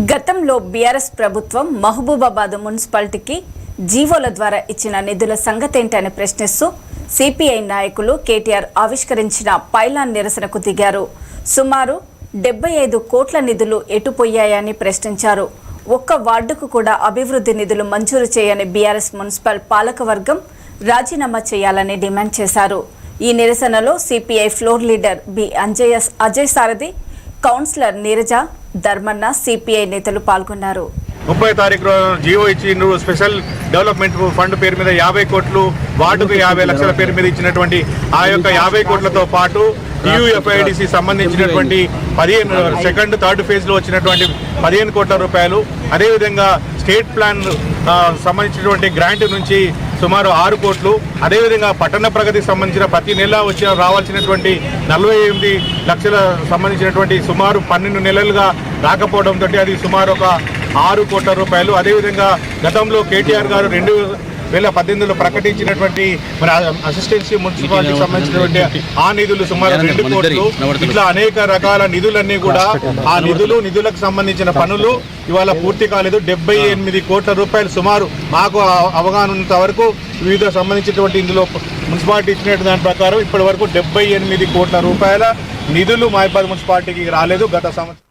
గతంలో బీఆర్ఎస్ ప్రభుత్వం మహబూబాబాద్ మున్సిపాలిటీకి జీవోల ద్వారా ఇచ్చిన నిధుల సంగతేంటని ప్రశ్నిస్తూ సిపిఐ నాయకులు కేటీఆర్ ఆవిష్కరించిన పైలాన్ నిరసనకు దిగారు. సుమారు డెబ్బై ఐదు కోట్ల నిధులు ఎటుపోయాయని ప్రశ్నించారు. ఒక్క వార్డుకు కూడా అభివృద్ధి నిధులు మంజూరు చేయని బీఆర్ఎస్ మున్సిపల్ పాలకవర్గం రాజీనామా చేయాలని డిమాండ్ చేశారు. ఈ నిరసనలో CPI floor leader B Anjaiah Ajay Sarathi councillor Neeraja Dharmanna CPI నేతలు పాల్గొన్నారు. ముప్పై తారీఖు రోజు జియో ఇచ్చి స్పెషల్ డెవలప్మెంట్ ఫండ్ పేరు మీద యాభై కోట్లు వార్డుకు యాభై లక్షల పేరు మీద ఇచ్చినటువంటి ఆ యొక్క యాభై కోట్లతో పాటు టీయూఎఫ్ఐడిసి సంబంధించినటువంటి పదిహేను సెకండ్ థర్డ్ ఫేజ్లో వచ్చినటువంటి పదిహేను కోట్ల రూపాయలు. అదేవిధంగా స్టేట్ ప్లాన్ సంబంధించినటువంటి గ్రాంట్ నుంచి సుమారు ఆరు కోట్లు. అదేవిధంగా పట్టణ ప్రగతికి సంబంధించిన ప్రతి నెల వచ్చిన రావాల్సినటువంటి నలభై ఎనిమిది లక్షల సంబంధించినటువంటి సుమారు పన్నెండు నెలలుగా రాకపోవడంతో అది సుమారు ఒక ఆరు కోట్ల రూపాయలు. అదేవిధంగా గతంలో కేటీఆర్ గారు రెండు వేల పద్దెనిమిదిలో ప్రకటించినటువంటి మరి అసిస్టెన్సీ మున్సిపాలిటీకి సంబంధించినటువంటి ఆ నిధులు సుమారు రెండు కోట్లు. ఇట్లా అనేక రకాల నిధులన్నీ కూడా ఆ నిధులు నిధులకు సంబంధించిన పనులు ఇవాళ పూర్తి కాలేదు. డెబ్బై ఎనిమిది కోట్ల రూపాయలు సుమారు మాకు అవగాహన ఉన్నంత వరకు వివిధ సంబంధించినటువంటి ఇందులో మున్సిపాలిటీ ఇచ్చినట్టు దాని ప్రకారం ఇప్పటి వరకు డెబ్బై ఎనిమిది కోట్ల రూపాయల నిధులు మాయపాది మున్సిపాలిటీకి రాలేదు గత సంవత్సరం.